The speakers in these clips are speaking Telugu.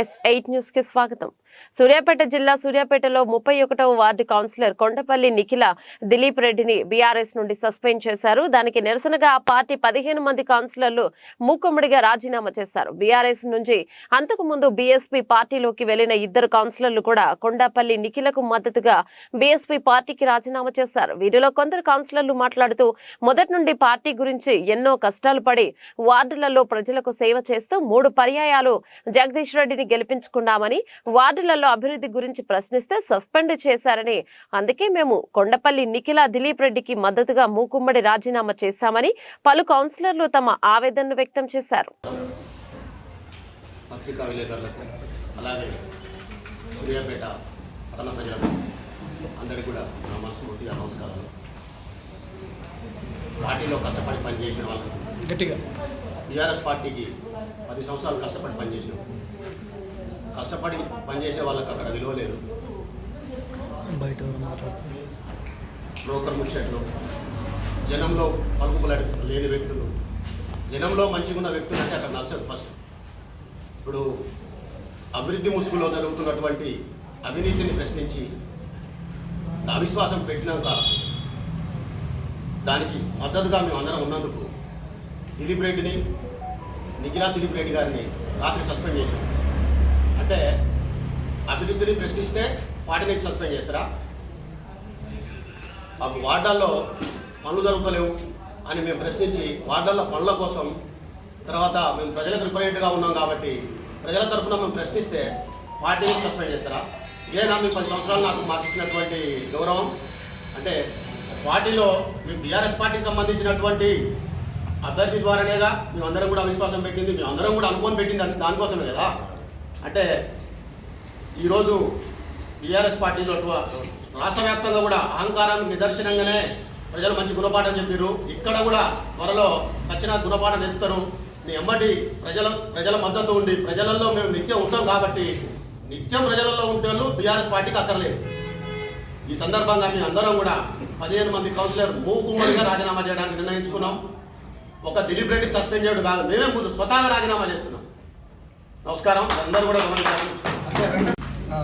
ఎస్ ఎయిట్ న్యూస్కి స్వాగతం. సూర్యాపేట జిల్లా సూర్యాపేటలో ముప్పై ఒకటవ వార్డు కౌన్సిలర్ కొండపల్లి నిఖిల దిలీప్ రెడ్డిని బీఆర్ఎస్ నుండి సస్పెండ్ చేశారు. దానికి నిరసనగా ఆ పార్టీ పదిహేను మంది కౌన్సిలర్లు మూకుమ్మడిగా రాజీనామా చేశారు. బీఆర్ఎస్ నుంచి అంతకు ముందు బీఎస్పీ పార్టీలోకి వెళ్ళిన ఇద్దరు కౌన్సిలర్లు కూడా కొండపల్లి నిఖిలకు మద్దతుగా బీఎస్పీ పార్టీకి రాజీనామా చేశారు. వీరిలో కొందరు కౌన్సిలర్లు మాట్లాడుతూ మొదటి నుండి పార్టీ గురించి ఎన్నో కష్టాలు పడి వార్డులలో ప్రజలకు సేవ చేస్తూ మూడు పర్యాయాలు జగదీష్ రెడ్డిని గెలిపించుకున్నామని వార్డులలో అభివృద్ధి గురించి ప్రశ్నిస్తే సస్పెండ్ చేశారని. అందుకే మేము కొండపల్లి నిఖిల దిలీప్ రెడ్డికి మద్దతుగా మూకుమ్మడి రాజీనామా చేశామని పలు కౌన్సిలర్లు తమ ఆవేదనను వ్యక్తం చేశారు. పత్రికా విలేకరులకు అలాగే సూర్యాపేట పట్టణ ప్రజలకు అందరికీ కూడా నా మనస్ఫూర్తిగా నమస్కారాలు. పార్టీలో కష్టపడి పనిచేసిన వాళ్ళకు గట్టిగా. బీఆర్ఎస్ పార్టీకి పది సంవత్సరాలు కష్టపడి పనిచేసినాం. కష్టపడి పనిచేసే వాళ్ళకి అక్కడ విలువ లేదు. బయట బ్రోకర్ ముచ్చట్లు. జనంలో పలుకుబడి లేని వ్యక్తులు. జనంలో మంచిగా ఉన్న వ్యక్తులు అంటే అక్కడ నచ్చదు ఫస్ట్ ఇప్పుడు అభివృద్ధి ముసుగులో జరుగుతున్నటువంటి అవినీతిని ప్రశ్నించి అవిశ్వాసం పెట్టినాక దానికి మద్దతుగా మేము అందరం ఉన్నందుకు దిలీప్ రెడ్డిని నిఖిలా దిలీప్ రెడ్డి గారిని రాత్రి సస్పెండ్ చేశాం. అంటే అభివృద్ధిని ప్రశ్నిస్తే వాటిని సస్పెండ్ చేస్తారా? ఆ వార్డాల్లో పనులు జరుగుతలేవు అని మేము ప్రశ్నించి వార్డాల్లో పనుల కోసం తర్వాత మేము ప్రజలకు రిప్రజెంట్గా ఉన్నాం కాబట్టి ప్రజల తరఫున మేము ప్రశ్నిస్తే పార్టీని సస్పెండ్ చేస్తారా? ఇదేనా మీ పది సంవత్సరాలు నాకు మాకు ఇచ్చినటువంటి గౌరవం? అంటే పార్టీలో మీ బీఆర్ఎస్ పార్టీకి సంబంధించినటువంటి అభ్యర్థి ద్వారానేగా మేమందరం కూడా విశ్వాసం పెట్టింది మేమందరం కూడా అనుకోని పెట్టింది దానికోసమే కదా? అంటే ఈరోజు బీఆర్ఎస్ పార్టీలో రాష్ట్ర వ్యాప్తంగా కూడా అహంకారానికి నిదర్శనంగానే ప్రజలు మంచి గుణపాఠం చెప్పారు ఇక్కడ కూడా త్వరలో ఖచ్చితంగా గుణపాఠం నేర్పుతారు. నీ ఎమ్మటి ప్రజల ప్రజల మద్దతు ఉండి ప్రజలలో మేము నిత్యం ఉంటాం కాబట్టి నిత్యం ప్రజలలో ఉంటే బీఆర్ఎస్ పార్టీకి అక్కర్లేదు. ఈ సందర్భంగా మేము అందరం కూడా పదిహేను మంది కౌన్సిలర్ మూకుమ్మడిగా రాజీనామా చేయడానికి నిర్ణయించుకున్నాం. ఒక దిలీప్ రెడ్డికి సస్పెండ్ చేయడం కాదు. మేమే ముందు స్వతహాగా రాజీనామా చేస్తున్నాం. నమస్కారం. అందరూ కూడా గమనించాలి.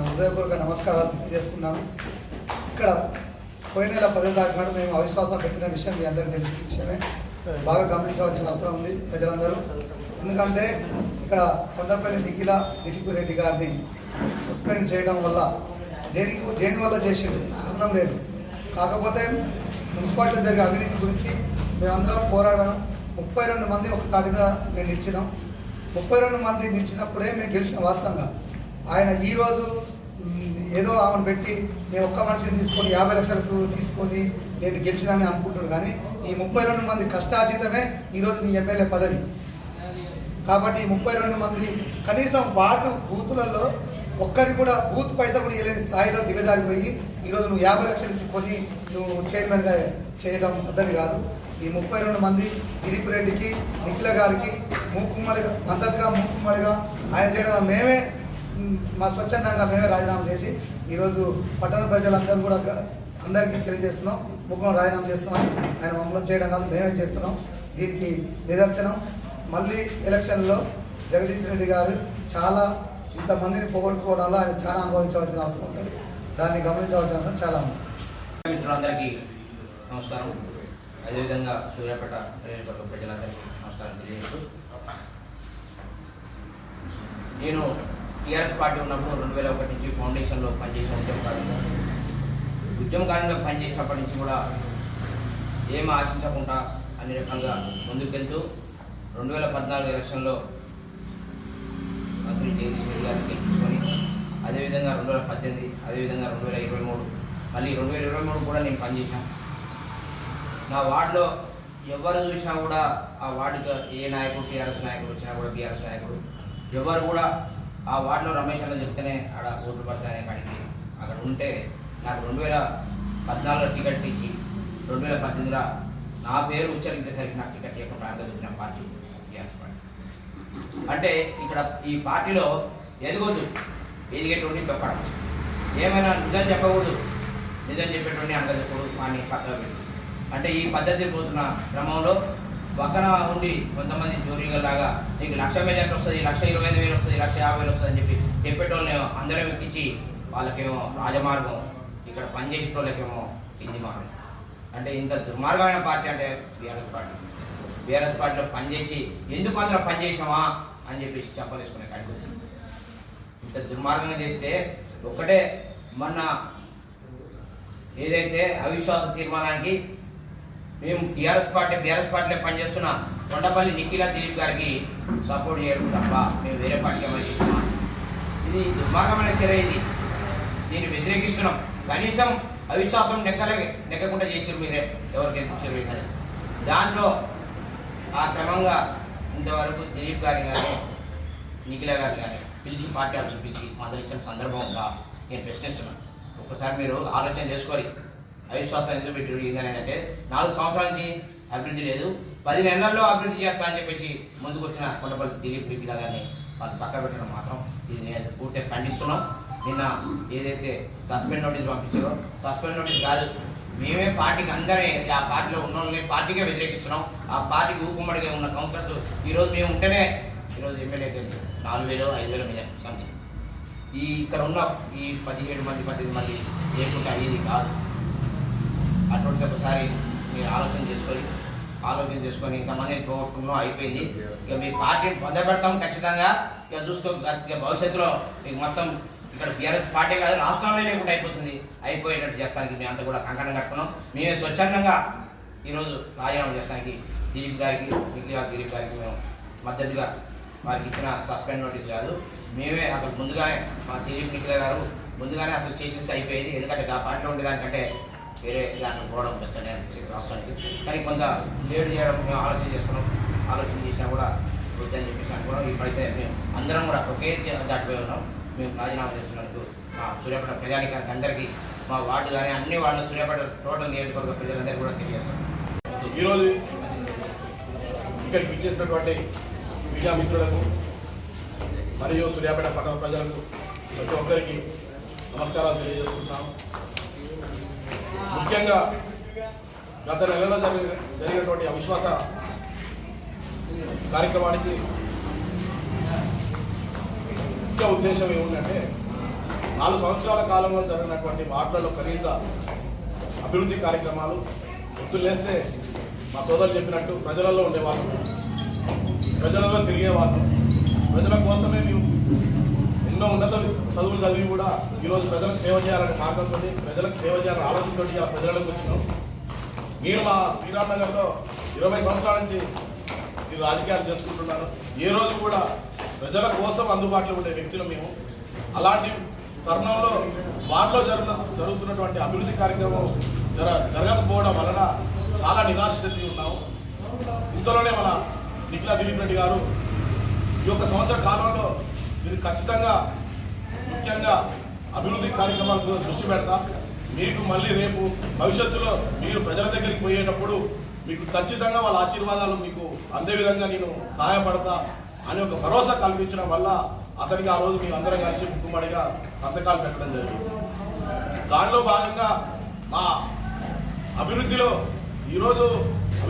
హృదయపూర్వక నమస్కారాలు తెలియజేసుకున్నాను. ఇక్కడ పోయిన నెల పదో తారీఖు నాడు మేము అవిశ్వాసం పెట్టిన విషయం మీ అందరికీ తెలిసిన విషయమే. బాగా గమనించవలసిన అవసరం ఉంది ప్రజలందరూ. ఎందుకంటే ఇక్కడ కొండపల్లి నిఖిల దిలీప్ రెడ్డి గారిని సస్పెండ్ చేయడం వల్ల దేనికి దేని వల్ల చేసిండు? కారణం లేదు. కాకపోతే మున్సిపాలిటీలో జరిగే అవినీతి గురించి మేమందరం పోరాడడం ముప్పై రెండు మంది ఒక తాటి మీద మేము నిలిచినాం. ముప్పై రెండు మంది నిలిచినప్పుడే మేము గెలిచిన వాస్తవంగా. ఆయన ఈరోజు ఏదో ఆమెను పెట్టి నేను ఒక్క మనిషిని తీసుకొని యాభై లక్షలకు తీసుకొని నేను గెలిచినానని అనుకుంటున్నాడు. కానీ ఈ ముప్పై రెండు మంది కష్టార్జితమే ఈరోజు నీ ఎమ్మెల్యే పదవి. కాబట్టి ఈ ముప్పై రెండు మంది కనీసం వార్డు బూతులలో ఒక్కరికి కూడా బూత్ పైసా కూడా ఇవ్వలేని స్థాయిలో దిగజారిపోయి ఈరోజు నువ్వు యాభై లక్షలు ఇచ్చి కొని నువ్వు చైర్మన్గా చేయడం పద్ధతి కాదు. ఈ ముప్పై రెండు మంది దిలీప్ రెడ్డికి నిఖిల గారికి మూకుమ్మడిగా మద్దతుగా మూకుమ్మడిగా ఆయన చేయడం మేమే మా స్వచ్ఛందంగా మేమే రాజీనామా చేసి ఈరోజు పట్టణ ప్రజలందరూ కూడా అందరికీ తెలియజేస్తున్నాం. ముఖ్యం రాజీనామా చేస్తున్నాం. ఆయన మమ్మల్ని చేయడం కాదు మేమే చేస్తున్నాం. దీనికి నిదర్శనం. మళ్ళీ ఎలక్షన్లో జగదీష్ రెడ్డి గారు చాలా ఇంతమందిని పోగొట్టుకోవడంలో ఆయన చాలా అనుభవించవలసిన అవసరం ఉంటుంది. దాన్ని గమనించవలసిన అవసరం చాలా ఉంది. మిత్రులందరికీ నమస్కారం. అదేవిధంగా సూర్యాపేట నియోజకవర్గ ప్రజలందరికీ నమస్కారం తెలియజేస్తూ నేను టీఆర్ఎస్ పార్టీ ఉన్నప్పుడు రెండు వేల ఒకటి నుంచి ఫౌండేషన్లో పనిచేసిన ఉద్యమకారులు ఉద్యమకారంగా పనిచేసినప్పటి నుంచి కూడా ఏం ఆశించకుండా అన్ని రకంగా ముందుకెళ్తూ రెండు వేల పద్నాలుగు ఎలక్షన్లో మంత్రి జగదీష్ గారిని గెలిపించుకొని అదేవిధంగా రెండు వేల పద్దెనిమిది అదేవిధంగా రెండు వేల ఇరవై మూడు మళ్ళీ రెండు వేల ఇరవై మూడు కూడా నేను పనిచేశాను. నా వార్డులో ఎవరు చూసినా కూడా ఆ వార్డుకి ఏ నాయకుడు టీఆర్ఎస్ నాయకుడు వచ్చినా కూడా టీఆర్ఎస్ నాయకుడు ఎవరు కూడా ఆ వార్డులో రమేష్ అన్న చెప్తేనే ఆడ ఓట్లు పడతాయని కాడికి అక్కడ ఉంటే నాకు రెండు వేల పద్నాలుగులో టికెట్ ఇచ్చి రెండు వేల పద్దెనిమిదిలో నా పేరు ఉచ్చరించేసరికి నాకు టికెట్ ఇవ్వకుండా ఆగదొచ్చిన పార్టీ టీఆర్ఎస్ పార్టీ. అంటే ఇక్కడ ఈ పార్టీలో ఎదగొద్దు ఎదిగేటువంటి తొక్కడం. ఏమైనా నిజం చెప్పకూడదు. నిజం చెప్పేటువంటి అనగ చెప్పకూడదు అని పక్కన పెట్టు. అంటే ఈ పద్ధతి పోతున్న క్రమంలో పక్కన ఉండి కొంతమంది జోరీగలాగా నీకు లక్ష మెజార్టీ వస్తుంది? లక్ష ఇరవై ఐదు వేలు వస్తుంది? లక్ష యాభై వేలు వస్తుంది అని చెప్పి చెప్పేటోళ్ళని అందరం ఎక్కించి వాళ్ళకేమో రాజమార్గం ఇక్కడ పనిచేసేటోళ్ళకేమో కింది మార్గం. అంటే ఇంత దుర్మార్గమైన పార్టీ అంటే బీఆర్ఎస్ పార్టీ. బీఆర్ఎస్ పార్టీలో పనిచేసి ఎందుకు అందరం పనిచేసామా అని చెప్పేసి చెప్పలేసుకునే కాడికి వచ్చింది ఇంత దుర్మార్గంగా చేస్తే ఒకటే మొన్న ఏదైతే అవిశ్వాస తీర్మానానికి మేము టీఆర్ఎస్ పార్టీ బీఆర్ఎస్ పార్టీలో పనిచేస్తున్న కొండపల్లి నిఖిల దిలీప్ గారికి సపోర్ట్ చేయడం తప్ప మేము వేరే పార్టీకి అమలు చేస్తున్నాం ఇది దుర్మార్గమైన చర్య ఇది. దీన్ని వ్యతిరేకిస్తున్నాం. కనీసం అవిశ్వాసం నెక్కలే నెక్కకుండా చేసారు మీరే. ఎవరికి ఎంత కానీ దాంట్లో ఆ క్రమంగా ఇంతవరకు దిలీప్ గారిని కానీ నిఖిల గారిని కానీ పిలిచి పార్టీ ఆఫీస్ పిలిచి మొదలిచ్చిన సందర్భంగా నేను ప్రశ్నిస్తున్నాను. ఒకసారి మీరు ఆలోచన చేసుకోవాలి అవిశ్వాసం ఎందుకు పెట్టి ఏంటంటే నాలుగు సంవత్సరాల నుంచి అభివృద్ధి లేదు. పది నెలల్లో అభివృద్ధి చేస్తా అని చెప్పేసి ముందుకు వచ్చిన కొండపల్లి దిలీప్ రెడ్డి గారిని వాళ్ళు పక్క పెట్టడం మాత్రం ఇది నేను పూర్తిగా ఖండిస్తున్నాం. నిన్న ఏదైతే సస్పెండ్ నోటీస్ పంపించారో సస్పెండ్ నోటీస్ కాదు మేమే పార్టీకి అందరే ఆ పార్టీలో ఉన్న వాళ్ళని పార్టీకే వ్యతిరేకిస్తున్నాం. ఆ పార్టీకి ఊకుమ్మడిగా ఉన్న కౌన్సిలర్స్ ఈరోజు మేము ఉంటేనే ఈరోజు ఎమ్మెల్యేకి నాలుగు వేలు ఐదు వేలు మీద సంథింగ్ ఈ ఇక్కడ ఉన్న ఈ పదిహేడు మంది పద్దెనిమిది మంది లేకుంటే అయ్యేది కాదు. అటువంటి ఒకసారి మీరు ఆలోచన చేసుకొని ఆలోచన చేసుకొని ఇంతమంది పోగొట్టుకున్నాం అయిపోయింది. ఇక మీ పార్టీని పొందబెడతాం ఖచ్చితంగా. ఇక చూసుకో ఇక భవిష్యత్తులో మీకు మొత్తం ఇక్కడ బీఆర్ఎస్ పార్టీ కాదు రాష్ట్రంలో లేకుండా అయిపోతుంది. అయిపోయేటట్టు చేస్తానికి మేము అంతా కూడా కంకణం కట్టుకున్నాం. మేమే స్వచ్ఛందంగా ఈరోజు రాజీనామా చేస్తానికి దిలీప్ గారికి నిఖిల్ దిలీప్ గారికి మేము మద్దతుగా వారికి ఇచ్చిన సస్పెండ్ నోటీస్ కాదు. మేమే అసలు ముందుగానే మా దిలీప్ నిఖిల గారు ముందుగానే అసలు చేసేసి అయిపోయేది. ఎందుకంటే ఆ పార్టీలో ఉండేదానికంటే వేరే దాన్ని పోవడం బెస్ట్ అని రాష్ట్రానికి. కానీ కొంత లేట్ చేయడం మేము ఆలోచన చేసుకున్నాం. ఆలోచన చేసినా కూడా వద్దని చెప్పేసి అనుకున్నాం. ఇప్పుడైతే మేము అందరం కూడా ఒకే దాటిపోయి ఉన్నాం. మేము రాజీనామా చేస్తున్నందుకు మా సూర్యాపేట ప్రజానికి అందరికీ మా వార్డు కానీ అన్ని వాళ్ళు సూర్యాపేట టోటల్ నియోజకవర్గ ప్రజలందరికీ కూడా తెలియజేస్తాం. ఈరోజు ఇక్కడ ఇచ్చేసినటువంటి మీడియా మిత్రులకు మరియు సూర్యాపేట పట్టణ ప్రజలకు ప్రతి ఒక్కరికి నమస్కారాలు తెలియజేసుకుంటున్నాం ముఖ్యంగా గత నెలలో జరిగిన జరిగినటువంటి అవిశ్వాస కార్యక్రమానికి ముఖ్య ఉద్దేశం ఏముందంటే నాలుగు సంవత్సరాల కాలంలో జరిగినటువంటి వార్డులలో కనీస అభివృద్ధి కార్యక్రమాలు పొద్దులేస్తే మా సోదరులు చెప్పినట్టు ప్రజలలో ఉండేవాళ్ళు ప్రజలలో తిరిగేవాళ్ళం ప్రజల కోసమే మేము ఎన్నో ఉన్నత చదువులు చదివి కూడా ఈరోజు ప్రజలకు సేవ చేయాలనే మార్గంతో ప్రజలకు సేవ చేయాలని ఆలోచనతో ఇలా ప్రజలకు వచ్చినాం. నేను మా శ్రీరామ్నగర్లో ఇరవై సంవత్సరాల నుంచి ఈ రాజకీయాలు చేసుకుంటున్నాను ఏ రోజు కూడా ప్రజల కోసం అందుబాటులో ఉండే వ్యక్తులు మేము. అలాంటి తరుణంలో వాటిలో జరుగుతున్న జరుగుతున్నటువంటి అభివృద్ధి కార్యక్రమం జర జరగకపోవడం వలన చాలా నిరాశ చెంది ఉన్నాము. ఇంతలోనే మన నిఖిలా దిలీప్ రెడ్డి గారు ఈ యొక్క సంవత్సర కాలంలో మీరు ఖచ్చితంగా ముఖ్యంగా అభివృద్ధి కార్యక్రమాలకు దృష్టి పెడతా. మీకు మళ్ళీ రేపు భవిష్యత్తులో మీరు ప్రజల దగ్గరికి పోయేటప్పుడు మీకు ఖచ్చితంగా వాళ్ళ ఆశీర్వాదాలు మీకు అందే విధంగా నేను సహాయపడతా అనే ఒక భరోసా కల్పించడం వల్ల అతనికి ఆ రోజు మీరు అందరం కలిసి ముక్కుమడిగా సంతకాలు పెట్టడం జరిగింది. దానిలో భాగంగా మా అభివృద్ధిలో ఈరోజు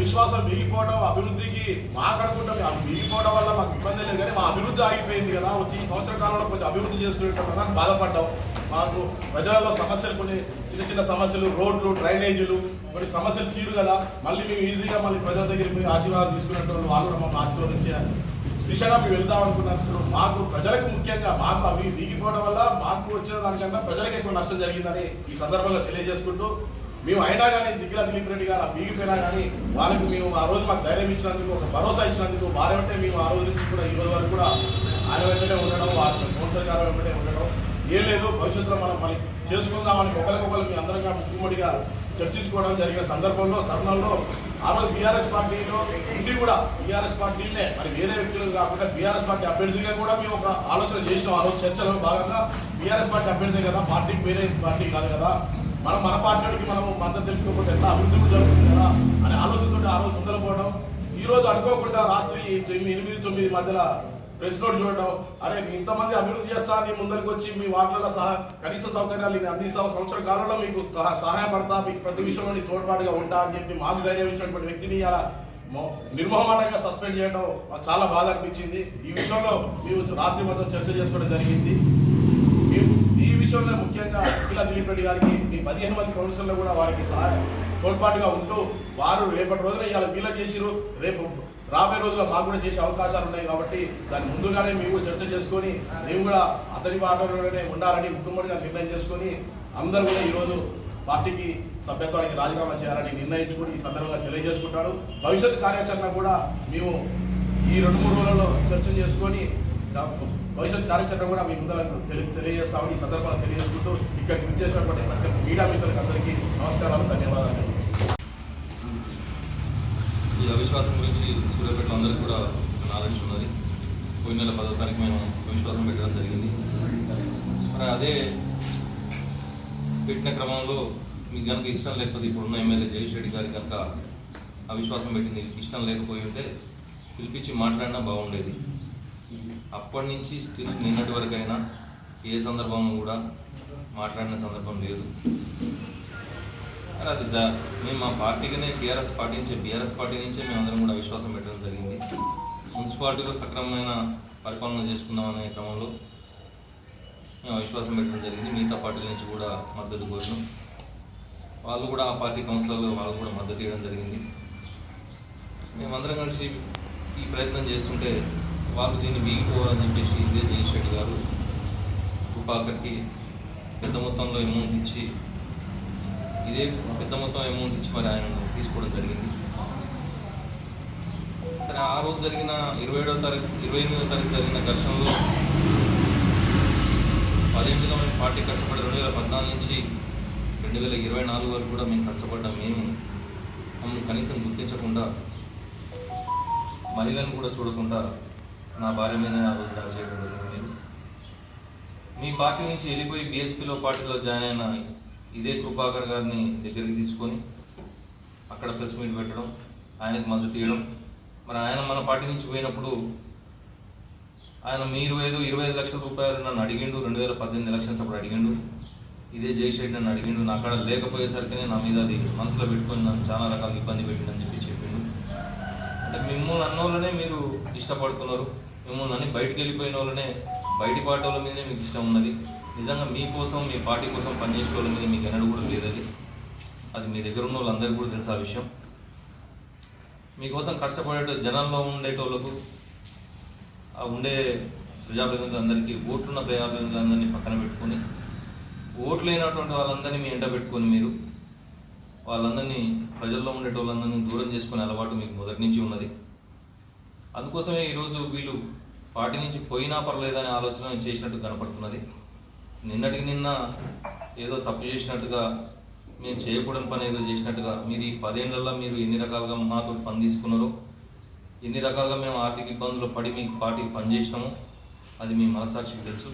విశ్వాసం మిగిలిపోవడం అభివృద్ధికి మాకు అనుకుంటాం మిగిలిపోవడం వల్ల మాకు ఇబ్బంది లేదు. కానీ మా అభివృద్ధి ఆగిపోయింది కదా. వచ్చి ఈ సంవత్సర కాలంలో కొంచెం అభివృద్ధి చేసుకునేటప్పుడు బాధపడ్డాం. మాకు ప్రజలలో సమస్యలు కొన్ని చిన్న చిన్న సమస్యలు రోడ్లు డ్రైనేజీలు కొన్ని సమస్యలు తీరు కదా. మళ్ళీ మేము ఈజీగా మళ్ళీ ప్రజల దగ్గరికి పోయి ఆశీర్వాదం తీసుకున్నట్టు వాళ్ళు మమ్మల్ని ఆశీర్వదించారు దిశగా మేము వెళ్దాం అనుకున్నప్పుడు మాకు ప్రజలకు ముఖ్యంగా మాకు అవి దిగిపోవడం వల్ల మాకు వచ్చిన దానికన్నా ప్రజలకు ఎక్కువ నష్టం జరిగిందని ఈ సందర్భంగా తెలియజేసుకుంటూ మేము అయినా కానీ దిగిల దిలీప్ రెడ్డి గారు ఆ కానీ వాళ్ళకి మేము ఆ రోజు మాకు ధైర్యం ఇచ్చినందుకు ఒక భరోసా ఇచ్చినందుకు వారి వెంటే మేము ఆ రోజు నుంచి కూడా ఈ రోజు వరకు కూడా ఆయన వెంటనే ఉండడం వారి కౌన్సిలర్ గారు వెంటనే ఉండడం ఏం లేదు. భవిష్యత్తులో మనం మళ్ళీ చేసుకుందామని ఒకరికొకరు మీ అందరంగా ముక్కుమడిగా చర్చించుకోవడం జరిగిన సందర్భంలో తరుణంలో ఆ రోజు బీఆర్ఎస్ పార్టీలో ఉండి కూడా బీఆర్ఎస్ పార్టీలే మరి వేరే వ్యక్తులు కాకుండా బీఆర్ఎస్ పార్టీ అభ్యర్థిగా కూడా మేము ఒక ఆలోచన చేసినాం. ఆ రోజు చర్చలో భాగంగా బీఆర్ఎస్ పార్టీ అభ్యర్థి కదా పార్టీకి వేరే పార్టీ కాదు కదా. మనం మన పార్టీకి మనం మద్దతు తెలుసుకోకపోతే ఎట్లా అభివృద్ధి కూడా జరుగుతుంది కదా అనే ఆలోచనతో ఆ రోజు ముందర పోవడం ఈ రోజు అనుకోకుండా రాత్రి తొమ్మిది ఎనిమిది తొమ్మిది మధ్యలో ప్రెస్ నోట్ చూడడం. అరే ఇంతమంది అభివృద్ధి చేస్తా అని ముందరికి వచ్చి మీ వార్డులలో సహా కనీస సౌకర్యాలు నేను అందిస్తా సంవత్సర కాలంలో మీకు సహాయపడతా మీకు ప్రతి విషయంలో నీకు తోడ్పాటుగా ఉంటా అని చెప్పి మాకు ధైర్యం ఇచ్చినటువంటి వ్యక్తిని అలా మొ- సస్పెండ్ చేయడం చాలా బాధ అనిపించింది. ఈ విషయంలో మేము రాత్రి మొత్తం చర్చ చేసుకోవడం జరిగింది. ఈ విషయంలో ముఖ్యంగా పిల్లల దిలీప్ రెడ్డి గారికి మీ పదిహేను మంది కౌన్సిలర్లు కూడా వారికి సహాయ తోడ్పాటుగా ఉంటూ వారు రేపటి రోజున ఇవాళ వీళ్ళ చేసిరు రేపు రాబోయే రోజుల్లో మాకు కూడా చేసే అవకాశాలు ఉన్నాయి కాబట్టి దాని ముందుగానే మేము చర్చ చేసుకొని మేము కూడా అతని బాటలోనే ఉండాలని ముఖ్యమంత్రిగా నిర్ణయం చేసుకొని అందరూ కూడా ఈరోజు పార్టీకి సభ్యత్వానికి రాజీనామా చేయాలని నిర్ణయించుకుని ఈ సందర్భంగా తెలియజేసుకుంటాడు. భవిష్యత్ కార్యాచరణ కూడా మేము ఈ రెండు మూడు రోజులలో చర్చ చేసుకొని భవిష్యత్ కార్యాచరణ కూడా మీ ముందర తెలి తెలియజేస్తామని ఈ సందర్భంగా తెలియజేసుకుంటూ ఇక్కడ చేసినటువంటి ప్రతి ఒక్క మీడియా మిత్రులకు అందరికీ నమస్కారాలు ధన్యవాదాలు. ఈ అవిశ్వాసం గురించి సూర్యాపేటలో అందరికీ కూడా నాలెడ్జ్ ఉన్నది. పోయిన నెల పదో తారీఖు మేము అవిశ్వాసం పెట్టడం జరిగింది. మరి అదే పెట్టిన క్రమంలో మీకు కనుక ఇష్టం లేకపోతే ఇప్పుడున్న ఎమ్మెల్యే జగదీష్ రెడ్డి గారికి కనుక అవిశ్వాసం పెట్టింది ఇష్టం లేకపోయి ఉంటే పిలిపించి మాట్లాడినా బాగుండేది. అప్పటి నుంచి స్టిల్ నిన్నటి వరకైనా ఏ సందర్భంలో కూడా మాట్లాడిన సందర్భం లేదు. అది మేము మా పార్టీకినే టీఆర్ఎస్ పార్టీ నుంచి బీఆర్ఎస్ పార్టీ నుంచే మేమందరం కూడా విశ్వాసం పెట్టడం జరిగింది. మున్సిపాలిటీలో సక్రమమైన పరిపాలన చేసుకుందాం అనే క్రమంలో మేము విశ్వాసం పెట్టడం జరిగింది. మిగతా పార్టీల నుంచి కూడా మద్దతు కోరినాం. వాళ్ళు కూడా ఆ పార్టీ కౌన్సిలర్లు వాళ్ళు కూడా మద్దతు ఇవ్వడం జరిగింది. మేమందరం కలిసి ఈ ప్రయత్నం చేస్తుంటే వాళ్ళు దీన్ని వీగిపోవాలని చెప్పేసి ఇదే జగదీష్ గారు కృపాకర్కి పెద్ద మొత్తంలో అమౌంట్ ఇచ్చి ఇదే పెద్ద మొత్తం అమౌంట్ ఇచ్చి మరి ఆయన తీసుకోవడం జరిగింది. సరే ఆ రోజు జరిగిన ఇరవై ఏడవ తారీఖు ఇరవై ఎనిమిదవ తారీఖు జరిగిన ఘర్షణలో పదిహేనులో మేము పార్టీ కష్టపడి రెండు వేల పద్నాలుగు నుంచి రెండు వేల ఇరవై నాలుగు వరకు కూడా మేము కష్టపడ్డాం. మేము మమ్మల్ని కనీసం గుర్తించకుండా మహిళలను కూడా చూడకుండా నా భార్య మీద ఆ రోజు దాడి చేయడం జరిగింది. మీరు మీ పార్టీ నుంచి వెళ్ళిపోయి బీఎస్పీలో పార్టీలో జాయిన్ అయిన ఇదే కృపాకర్ గారిని దగ్గరికి తీసుకొని అక్కడ ప్రెస్ మీట్ పెట్టడం ఆయనకు మద్దతు ఇవ్వడం. మరి ఆయన మన పార్టీ నుంచి పోయినప్పుడు ఆయన మీరు ఐదు ఇరవై ఐదు లక్షల రూపాయలు నన్ను అడిగిండు రెండు వేల పద్దెనిమిది ఎలక్షన్స్ అప్పుడు అడిగిండు. ఇదే జయశెట్టి నన్ను అడిగిండు. నా కాడ లేకపోయేసరికి నా మీద అది మనసులో పెట్టుకొని నన్ను చాలా రకాల ఇబ్బంది పెట్టిందని చెప్పి చెప్పిండు. అంటే మిమ్మల్ని అన్నోళ్ళనే మీరు ఇష్టపడుతున్నారు. మిమ్మల్ని అన్ని బయటికి వెళ్ళిపోయిన వాళ్ళనే బయటి పార్టీ వాళ్ళ మీదనే మీకు ఇష్టం ఉన్నది. నిజంగా మీకోసం మీ పార్టీ కోసం పనిచేసే వాళ్ళ మీద మీకు ఎన్నడూ కూడా లేదది అది మీ దగ్గర ఉన్న వాళ్ళందరికీ కూడా తెలుసు ఆ విషయం. మీకోసం కష్టపడే జనంలో ఉండేటోళ్ళకు ఆ ఉండే ప్రజాప్రతినిధులందరికీ ఓట్లున్న ప్రజాప్రతినిధులందరినీ పక్కన పెట్టుకొని ఓట్లు లేనటువంటి వాళ్ళందరినీ మీ ఎంట పెట్టుకొని మీరు వాళ్ళందరినీ ప్రజల్లో ఉండేటోళ్ళందరినీ దూరం చేసుకునే అలవాటు మీకు మొదటి నుంచి ఉన్నది. అందుకోసమే ఈరోజు వీళ్ళు పార్టీ నుంచి పోయినా పర్లేదనే ఆలోచన చేసినట్టు కనపడుతున్నది. నిన్నటికి నిన్న ఏదో తప్పు చేసినట్టుగా మేము చేయకూడని పని ఏదో చేసినట్టుగా మీరు ఈ పదేళ్ళలో మీరు ఎన్ని రకాలుగా మాతో పని తీసుకున్నారో ఎన్ని రకాలుగా మేము ఆర్థిక ఇబ్బందులు పడి మీకు పార్టీకి పనిచేసినాము అది మీ మనసాక్షికి తెలుసు.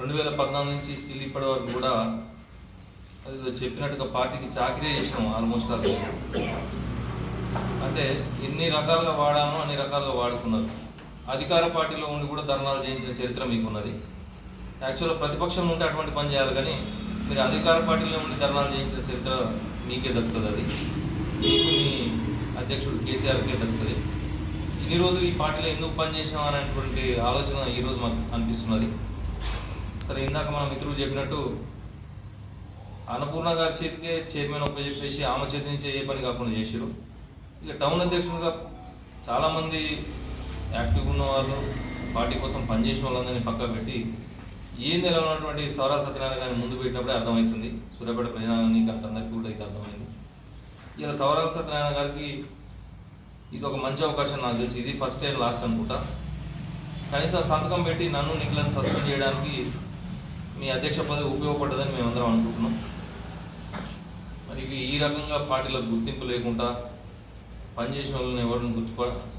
రెండు వేల పద్నాలుగు నుంచి స్టిల్ ఇప్పటి వరకు కూడా అది చెప్పినట్టుగా పార్టీకి చాకరీ చేసినాము ఆల్మోస్ట్ అది అంటే ఎన్ని రకాలుగా వాడామో అన్ని రకాలుగా వాడుకున్నారు. అధికార పార్టీలో ఉండి కూడా ధర్నాలు చేయించిన చరిత్ర మీకున్నది. యాక్చువల్గా ప్రతిపక్షంలో ఉంటే అటువంటి పని చేయాలి కానీ మీరు అధికార పార్టీలో ఉండి ధర్నాలు చేయించిన చరిత్ర మీకే దక్కుతుంది అది. మీకు మీ అధ్యక్షుడు కేసీఆర్కే దక్కుతుంది. ఇన్ని రోజులు ఈ పార్టీలో ఎందుకు పనిచేసాం అనేటువంటి ఆలోచన ఈరోజు మాకు అనిపిస్తున్నది. సరే ఇందాక మన మిత్రుడు చెప్పినట్టు అన్నపూర్ణ గారి చేతికే చైర్మన్ ఒప్ప చెప్పేసి ఆమె చేతి నుంచి ఏ పని కాకుండా చేసిరు ఇక టౌన్ అధ్యక్షులుగా చాలామంది యాక్టివ్గా ఉన్న వాళ్ళు పార్టీ కోసం పనిచేసిన వాళ్ళందరినీ పక్కకు పెట్టి ఏ నెల ఉన్నటువంటి సౌరాల సత్యనారాయణ గారిని ముందు పెట్టినప్పుడే అర్థమవుతుంది. సూర్యాపేట ప్రజానికి అందరికీ కూడా ఇది అర్థమైంది. ఇలా సౌరాల సత్యనారాయణ గారికి ఇది ఒక మంచి అవకాశం నాకు తెలిసి ఇది ఫస్ట్ టైం లాస్ట్ అనుకుంటా. కనీసం సంతకం పెట్టి నన్ను నిఖిలను సస్పెండ్ చేయడానికి మీ అధ్యక్ష పదవి ఉపయోగపడ్డదని మేమందరం అనుకుంటున్నాం. మరి ఈ రకంగా పార్టీలో గుర్తింపు లేకుండా పనిచేసిన వాళ్ళని ఎవరిని గుర్తు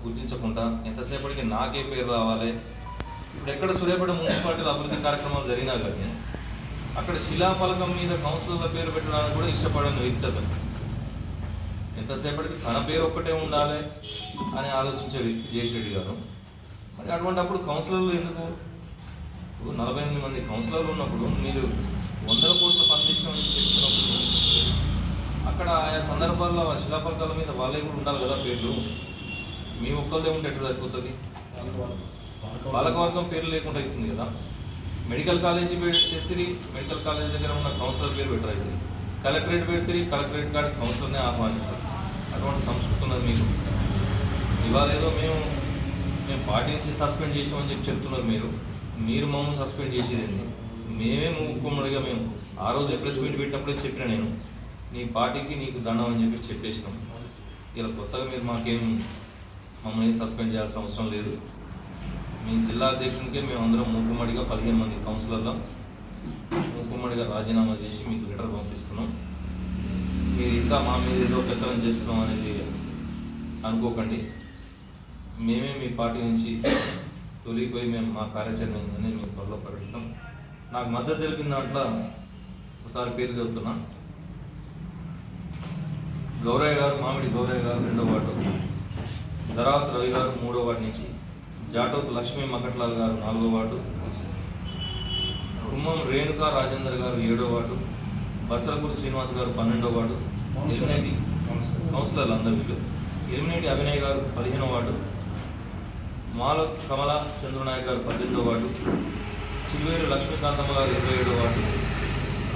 గుర్తించకుండా ఎంతసేపటికి నాకే పేరు రావాలి. ఇప్పుడు ఎక్కడ సూర్యాపేట మున్సిపాలిటీలో అభివృద్ధి కార్యక్రమాలు జరిగినా కానీ అక్కడ శిలాఫలకం మీద కౌన్సిలర్ల పేరు పెట్టడానికి కూడా ఇష్టపడని వ్యక్తి అతను. ఎంతసేపటికి తన పేరు ఒక్కటే ఉండాలి అని ఆలోచించే వ్యక్తి జయశ్రెడ్డి గారు. మరి అటువంటి అప్పుడు కౌన్సిలర్లు ఎందుకు? నలభై ఎనిమిది మంది కౌన్సిలర్లు ఉన్నప్పుడు మీరు వందల కోట్ల పనిచేసిన చెప్తున్నప్పుడు అక్కడ ఆయా సందర్భాల్లో ఆ శిలాఫలకాల మీద వాళ్ళే కూడా ఉండాలి కదా పేర్లు. మీ ఒక్కరిదే ఉంటే ఎట్లా సరిపోతుంది? బాలకవర్గం పేరు లేకుండా అవుతుంది కదా. మెడికల్ కాలేజీ తెస్తే మెడికల్ కాలేజ్ దగ్గర ఉన్న కౌన్సిలర్ పేరు బెటర్ అవుతుంది. కలెక్టరేట్ పెడితే కలెక్టరేట్ కార్డు కౌన్సిలర్నే ఆహ్వానించాలి. అటువంటి సంస్కృతి ఉన్నది మీకు. ఇవాళ ఏదో మేము మేము పార్టీ నుంచి సస్పెండ్ చేసామని చెప్పి చెప్తున్నారు మీరు. మీరు మమ్మల్ని సస్పెండ్ చేసేది ఏంది? మేమే మూకుమ్మడిగా మేము. ఆ రోజు ప్రెస్ మీట్ పెట్టినప్పుడే చెప్పిన నేను. నీ పార్టీకి నీకు దండం అని చెప్పి చెప్పేసినాం. ఇలా కొత్తగా మీరు మాకేం మమ్మల్ని సస్పెండ్ చేయాల్సిన అవసరం లేదు. మీ జిల్లా అధ్యక్షునికే మేము అందరం మూకుమ్మడిగా పదిహేను మంది కౌన్సిలర్లో మూకుమ్మడిగా రాజీనామా చేసి మీకు లెటర్ పంపిస్తున్నాం. మీరు ఇంకా మా మీద ఏదో పెత్తనం చేస్తున్నాం అనేది అనుకోకండి. మేమే మీ పార్టీ నుంచి తొలిపోయి మేము మా కార్యాచరణ మేము త్వరలో ప్రకటిస్తాం. నాకు మద్దతు తెలిపిన దాంట్లో ఒకసారి పేరు చెబుతున్నా. గౌరయ్య గారు మామిడి గౌరయ్య గారు రెండో వార్డు. ధరావత్ రవి గారు మూడో వార్డు నుంచి. జాటోత్ లక్ష్మీ మకట్లాల్ గారు నాలుగో వార్డు. కుమ్మం రేణుకా రాజేందర్ గారు ఏడో వార్డు. బచ్చలపూర్ శ్రీనివాస్ గారు పన్నెండో వార్డు. ఎలిమినేటి కౌన్సిలర్లు అందరు వీళ్ళు. ఎలిమినేటి అభినయ్ గారు పదిహేనో వార్డు. మాల కమల చంద్రనాయక్ గారు పద్దెనిమిదో వార్డు. చిల్వేరు లక్ష్మీకాంతమ్మ గారు ఇరవై ఏడో వార్డు.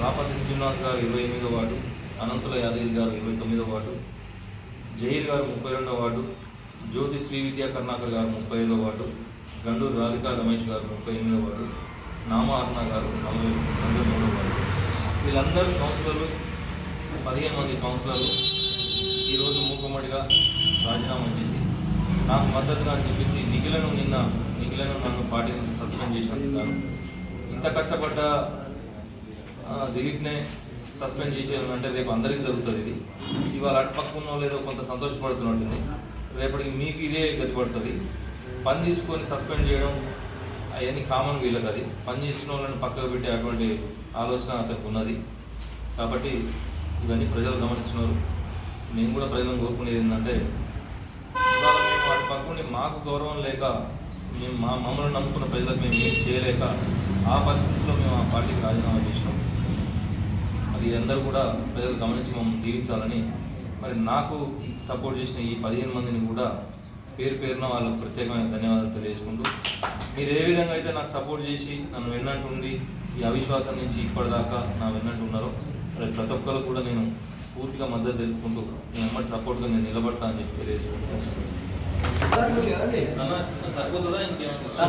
రాపతి శ్రీనివాస్ గారు ఇరవై ఎనిమిదో వార్డు. అనంతుల యాదగిరి గారు ఇరవై తొమ్మిదో వార్డు జహీర్ గారు ముప్పై రెండో వార్డు జ్యోతి శ్రీ విద్యా కర్ణాకర్ గారు ముప్పై ఐదో వార్డు గండూరు రాధికా రమేష్ గారు ముప్పై ఎనిమిదో వార్డు నామ గారు నలభై నలభై మూడో వార్డు. వీళ్ళందరూ కౌన్సిలర్లు పదిహేను మంది కౌన్సిలర్లు ఈరోజు మూకుమ్మడిగా రాజీనామా చేసి నాకు మద్దతుగా అని చెప్పేసి నిఖిలను నిన్న నిఖిలను నన్ను పార్టీ నుంచి సస్పెండ్ చేసినందుకు ఇంత కష్టపడ్డ దిలీప్నే సస్పెండ్ చేసేదంటే రేపు అందరికీ జరుగుతుంది ఇది. ఇవాళ అటుపక్క ఉన్న వాళ్ళు ఏదో కొంత సంతోషపడుతున్నట్టుంది రేపటికి మీకు ఇదే గతి పడుతుంది పని తీసుకొని సస్పెండ్ చేయడం అవన్నీ కామన్ వీళ్ళకి అది. పని చేసిన వాళ్ళని పక్కకు పెట్టే అటువంటి ఆలోచన అతనికి ఉన్నది. కాబట్టి ఇవన్నీ ప్రజలు గమనిస్తున్నారు. మేము కూడా ప్రజలను కోరుకునేది ఏంటంటే ఇవాళ మేము వాటి పక్కనే మాకు గౌరవం లేక మేము మా మమ్మల్ని నమ్ముకున్న ప్రజలకు మేము ఏం చేయలేక ఆ పరిస్థితుల్లో మేము ఆ పార్టీకి రాజీనామా చేసినాం. మరి అందరూ కూడా ప్రజలు గమనించి మమ్మల్ని దీవించాలని మరి నాకు సపోర్ట్ చేసిన ఈ పదిహేను మందిని కూడా పేరు పేరున వాళ్ళకు ప్రత్యేకమైన ధన్యవాదాలు తెలియజేసుకుంటూ మీరు ఏ విధంగా అయితే నాకు సపోర్ట్ చేసి నన్ను వెన్నట్టుండి ఈ అవిశ్వాసం నుంచి ఇప్పటిదాకా నా వెన్నట్టు ఉన్నారో మరి ప్రతి ఒక్కరు కూడా నేను పూర్తిగా మద్దతు తెలుపుకుంటూ మీ అమ్మటి సపోర్ట్గా నేను నిలబడతా అని చెప్పి తెలియజేసుకుంటాను అన్న, సరిపోతుందా? ఇంకేమైనా